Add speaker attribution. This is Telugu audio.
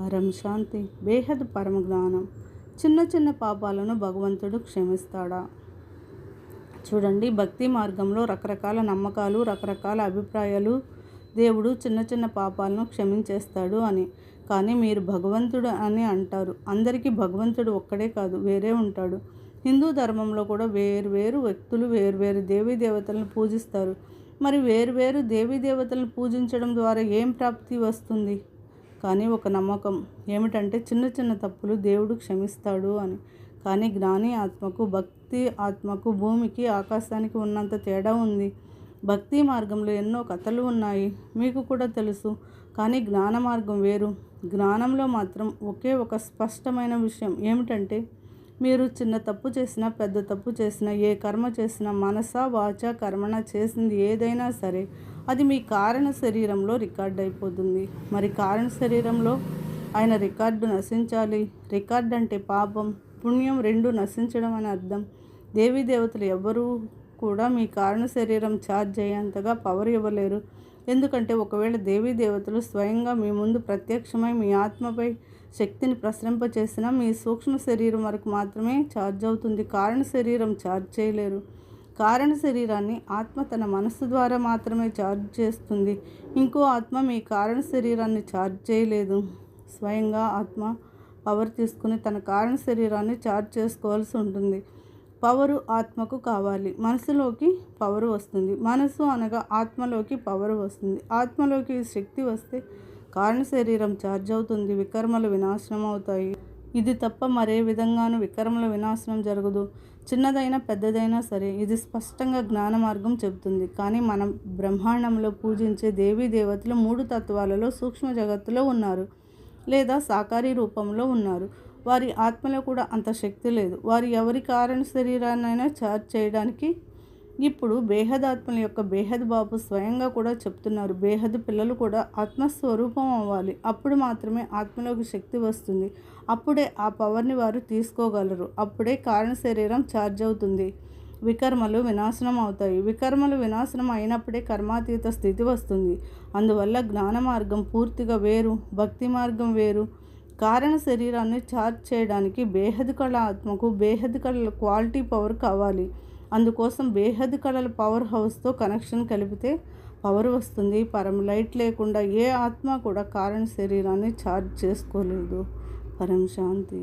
Speaker 1: పరం శాంతి బేహద్ పరమ జ్ఞానం. చిన్న చిన్న పాపాలను భగవంతుడు క్షమిస్తాడా? చూడండి భక్తి మార్గంలో రకరకాల నమ్మకాలు రకరకాల అభిప్రాయాలు దేవుడు చిన్న చిన్న పాపాలను క్షమించేస్తాడు అని. కానీ మీరు భగవంతుడు అని అంటారు. అందరికీ భగవంతుడు ఒక్కడే కాదు వేరే ఉంటాడు. హిందూ ధర్మంలో కూడా వేరు వేరు వ్యక్తులు వేరు దేవీ దేవతలను పూజిస్తారు. మరి వేరు వేరు దేవీ దేవతలను పూజించడం ద్వారా ఏం ప్రాప్తి వస్తుంది? కానీ ఒక నమ్మకం ఏమిటంటే చిన్న చిన్న తప్పులు దేవుడు క్షమిస్తాడు అని. కానీ జ్ఞాని ఆత్మకు భక్తి ఆత్మకు భూమికి ఆకాశానికి ఉన్నంత తేడా ఉంది. భక్తి మార్గంలో ఎన్నో కథలు ఉన్నాయి. మీకు కూడా తెలుసు. కానీ జ్ఞాన మార్గం వేరు. జ్ఞానంలో మాత్రం ఒకే ఒక స్పష్టమైన విషయం ఏమిటంటే మీరు చిన్న తప్పు చేసినా పెద్ద తప్పు చేసినా ఏ కర్మ చేసినా మనస వాచ కర్మణ చేసింది ఏదైనా సరే అది మీ కారణ శరీరంలో రికార్డ్ అయిపోతుంది. మరి కారణ శరీరంలో ఆయన రికార్డు నశించాలి. రికార్డ్ అంటే పాపం. పుణ్యం రెండు నశించడం అని అర్థం. దేవీ దేవతలు ఎవరూ కూడా మీ కారణ శరీరం ఛార్జ్ అయ్యేంతగా పవర్ ఇవ్వలేరు. ఎందుకంటే ఒకవేళ దేవీ దేవతలు స్వయంగా మీ ముందు ప్రత్యక్షమై మీ ఆత్మపై శక్తిని ప్రసరింపచేసిన మీ సూక్ష్మ శరీరం వరకు మాత్రమే ఛార్జ్ అవుతుంది. కారణ శరీరం ఛార్జ్ చేయలేరు. కారణ శరీరాన్ని ఆత్మ తన మనస్సు ద్వారా మాత్రమే ఛార్జ్ చేస్తుంది. ఇంకో ఆత్మ మీ కారణ శరీరాన్ని ఛార్జ్ చేయలేదు. స్వయంగా ఆత్మ పవర్ తీసుకుని తన కారణ శరీరాన్ని ఛార్జ్ చేసుకోవాల్సి ఉంటుంది. పవరు ఆత్మకు కావాలి. మనసులోకి పవరు వస్తుంది. మనసు అనగా ఆత్మలోకి పవరు వస్తుంది. ఆత్మలోకి శక్తి వస్తే కారణ శరీరం ఛార్జ్ అవుతుంది. వికర్మలు వినాశనం అవుతాయి ఇది తప్ప మరే విధంగానూ వికర్మల వినాశనం జరగదు. చిన్నదైనా పెద్దదైనా సరే ఇది స్పష్టంగా జ్ఞాన మార్గం చెబుతుంది. కానీ మనం బ్రహ్మాండంలో పూజించే దేవీ దేవతలు మూడు తత్వాలలో సూక్ష్మ జగత్తులో ఉన్నారు. లేదా సాకారీ రూపంలో ఉన్నారు. వారి ఆత్మలో కూడా అంత శక్తి లేదు. వారు ఎవరి కారణ శరీరాన్నైనా ఛార్జ్ చేయడానికి ఇప్పుడు బేహదాత్మల యొక్క బేహద్ బాబు స్వయంగా కూడా చెప్తున్నారు. బేహద్ పిల్లలు కూడా ఆత్మస్వరూపం అవ్వాలి. అప్పుడు మాత్రమే ఆత్మలోకి శక్తి వస్తుంది. అప్పుడే ఆ పవర్ని వారు తీసుకోగలరు. అప్పుడే కారణ శరీరం ఛార్జ్ అవుతుంది. వికర్మలు వినాశనం అవుతాయి. వికర్మలు వినాశనం అయినప్పుడే కర్మాతీత స్థితి వస్తుంది. అందువల్ల జ్ఞాన మార్గం పూర్తిగా వేరు భక్తి మార్గం వేరు కారణ శరీరాన్ని ఛార్జ్ చేయడానికి బేహద్ కళ ఆత్మకు బేహద్ కళల క్వాలిటీ పవర్ కావాలి. అందుకోసం బేహద్ కళల పవర్ హౌస్తో కనెక్షన్ కలిపితే పవర్ వస్తుంది. పరం లైట్ లేకుండా ఏ ఆత్మ కూడా కారణ శరీరాన్ని ఛార్జ్ చేసుకోలేదు. పరం శాంతి.